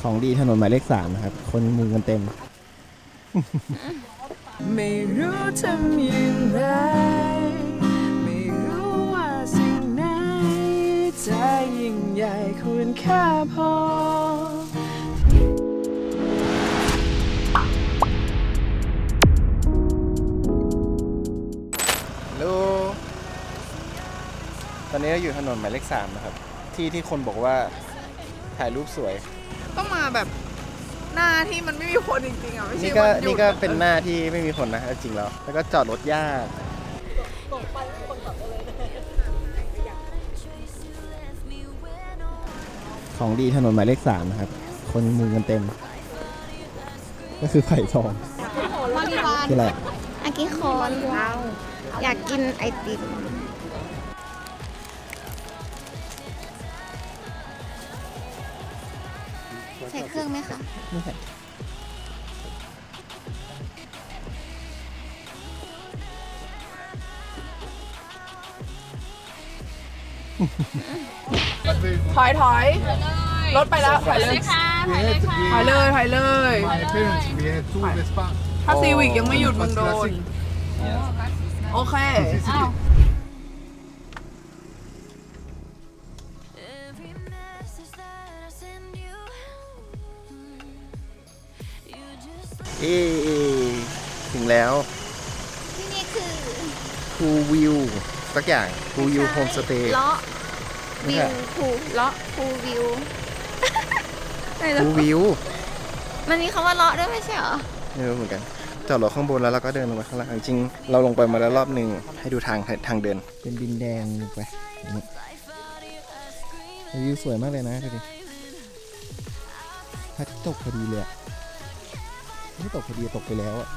ของดีถนนหมายเลขสามนะครับ คนมุงกันเต็ม ไม่รู้ทำอย่างไร ไม่รู้ว่าสิ่งไหนจะยิ่งใหญ่ควรค่าพอลูตอนนี้เราอยู่ถนนหมายเลขสามนะครับ ที่ที่คนบอกว่าถ่ายรูปสวย ต้องมาแบบหน้าที่มันไม่มีคนจริงๆอะไม่ใช่นี่ก็วันหยุดนี่ก็เป็นหน้าที่ไม่มีคนนะเอาจริงแล้วแล้วก็จอดรถยาก ของดีถนนหมายเลขสามนะครับ คนมุงกันเต็ม ก็คือไผ่ทองบริวารคืออะไรอากิคอนอยากกินไอติม ใส่เครื่องไหมคะไม่ใช่ถอยถอยรถไปแล้วถอยเลยถอยเลยถอยเลย My parents, we had two Vespa. ถ้าซีวิกยังไม่หยุดมึงโดน โอเค Every เอ๊ะถึงแล้วที่นี่คือคูวิวสักอย่างคูวิวโฮมสเตย์เลาะไม่วิใช่วภูเลาะภูวิวไม่คูรู้วิว มันมีคำว่าเลาะด้วยไม่ใช่เหรอไม่รู้เหมือนกันจอดรถข้างบนแล้วเราก็เดินลงมาข้างล่างจริงๆเราลงไปมาแล้วรอบหนึ่งให้ดูทางทางเดิน เป็นดินแดงลงไปอย่างนี้วิวสวยมากเลยนะดูดิพระอาทิตย์ตกพอดีเลยอะ ไม่ตกพอดีตกไปแล้วอะ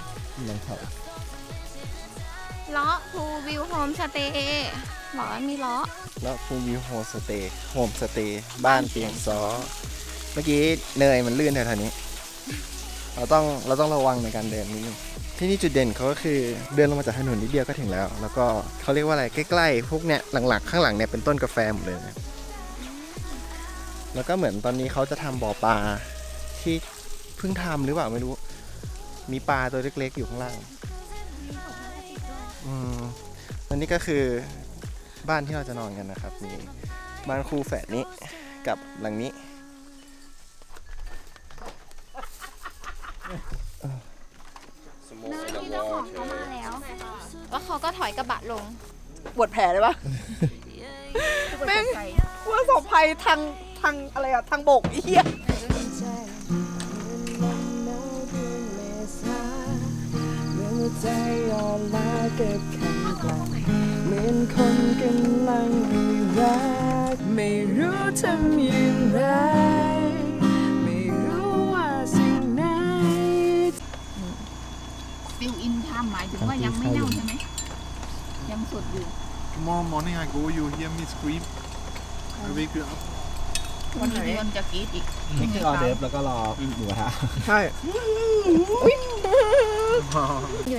หลังเขาเลาะภูวิวโฮมสเตย์บอกว่ามีเลาะแล้วคูวิวโฮมสเตย์โฮมสเตย์บ้านเปียงซอ เมื่อกี้เนยมันลื่นแถวๆนี้ เราต้องเราต้องระวังในการเดินนิดนึงที่นี่จุดเด่นเขาก็คือเดินลงมาจากถนนนิดเดียวก็ถึงแล้ว แล้วก็เขาเรียกว่าอะไรใกล้ๆพวกเนี้ยหลังๆข้างหลังเนี่ยเป็นต้นกาแฟหมดเลยนะแล้วก็เหมือนตอนนี้เขาจะทำบ่อปลาที่เพิ่งทำหรือเปล่าไม่รู้ มีปลาตัวเล็กๆ อยู่ข้างล่างอืมอันนี้ก็คือบ้านที่เราจะนอนกันนะครับ มีบ้านคู่แฝดนี้กับหลังนี้เนยที่เจ้าของเขามาแล้วแล้วเขาก็ถอยกระบะลง ปวดแผลเลยปะแม่งว่าสอบภัยทางทางอะไรอะทางบกไอ้เหี้ย ใจอ่อนล้าเก็บขังกลังเหมือนคนกำลังมีรัก ไม่รู้ทำอย่างไร ไม่รู้ว่าสิ่งไหนฟิลอินทำหมายถึงว่ายังไม่เน่าใช่ไหม ยังสดอยู่ Tomorrow morning I go, you hear me scream. I wake you up. วันนี้เดือนจะกรีดอีก นี่คือออเดิร์ฟแล้วก็รอหมูกระทะ ใช่อยู่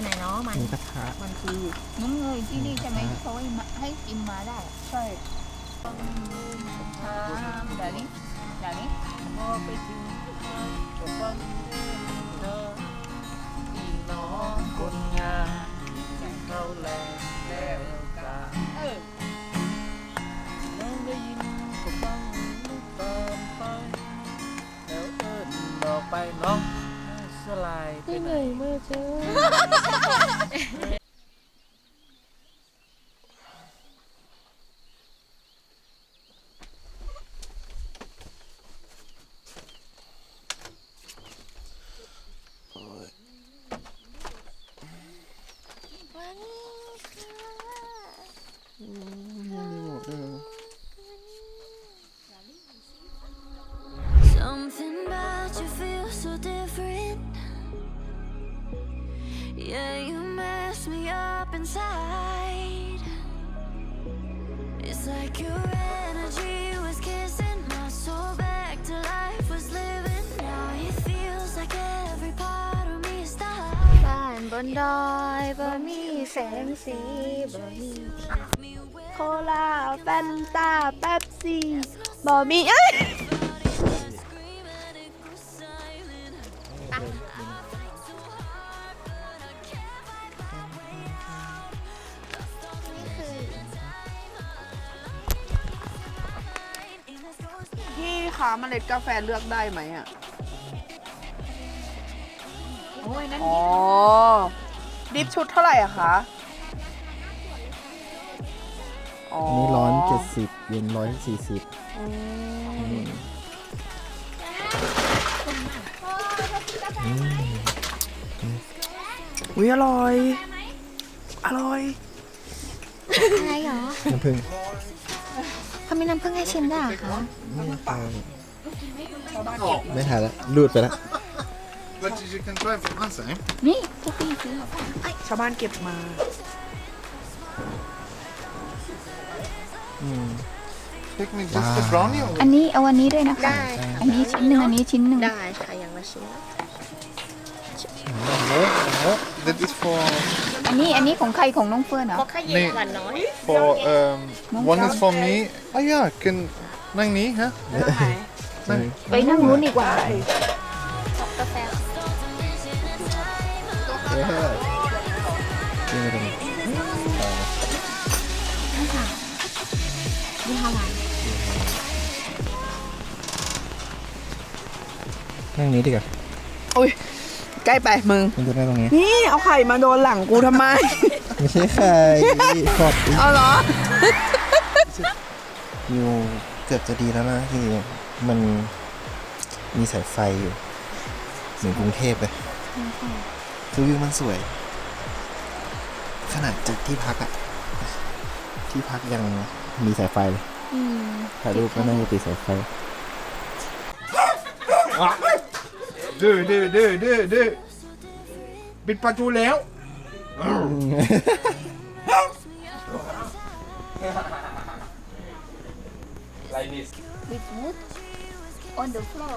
ไหนเนาะมันหมูกระทะมันคือน้องเงยที่นี่ใช่ไหมที่เขาให้มาให้กินมาได้อะใช่ทำแบบนี้แบบนี้พอไปถึงก็ฟั สลายไปไหน Something inside. It's like your energy was kissing my soul back to life, was living. Now it feels like every part of me is dying. บ้านบนดอยบ่มีแสงสีบ่มีโคลาแฟนตาแป๊บซี่บ่มีเอ้ย คะเมล็ดกาแฟเลือกได้ไหมอะ โอ้ยนั่นอ๋อ ดิฟชุดเท่าไหร่อะคะอ๋ออันนี้ร้อนเจ็ดสิบเย็นร้อยสี่สิบอืมอุ้ยอร่อย อร่อย อะไรหรอ น้ำผึ้ง เขามีน้ำผึ้งให้ชิมด้วยเหรอคะไม่ถ่ายแล้วรูดไปแล้ว But you can try from us, eh? นี่พวกพี่ซื้อชาวบ้านเก็บมา Take me just the brownie or อันนี้เอาอันนี้ด้วยนะคะ ได้ค่ะอันนี้ชิ้นหนึ่งอันนี้ชิ้นหนึ่งได้ค่ะอย่างละชิ้น that is for อันนี้อันนี้ของใครของน้องเฟิร์นเหรอเพราะข้าเย็น Nee. หวานน้อย for um one is for me. Ah ja, kan nang nie, hè? ไปนั่งนู้นดีกว่ากาแฟจริงไหมตรงนี้ยี่ห้ออะไรนั่งนี้ดีกว่าอุ้ย ใกล้ไปมึงมันจะได้ตรงนี้ นี่เอาไข่มาโดนหลังกูทำไม ไม่ใช่ใครขอบเอาเหรอวิวเกือบจะดีแล้วนะคือมันมีสายไฟอยู่เหมือนกรุงเทพเลยคือวิวมันสวย ขนาดจุดที่พักอะที่พักยังมีสายไฟเลยถ่ายรูปก็น่าจะติดสายไฟ ดื้อดื้อดื้อดื้อดื้อปิดประตูแล้ว like this with wood on the floor.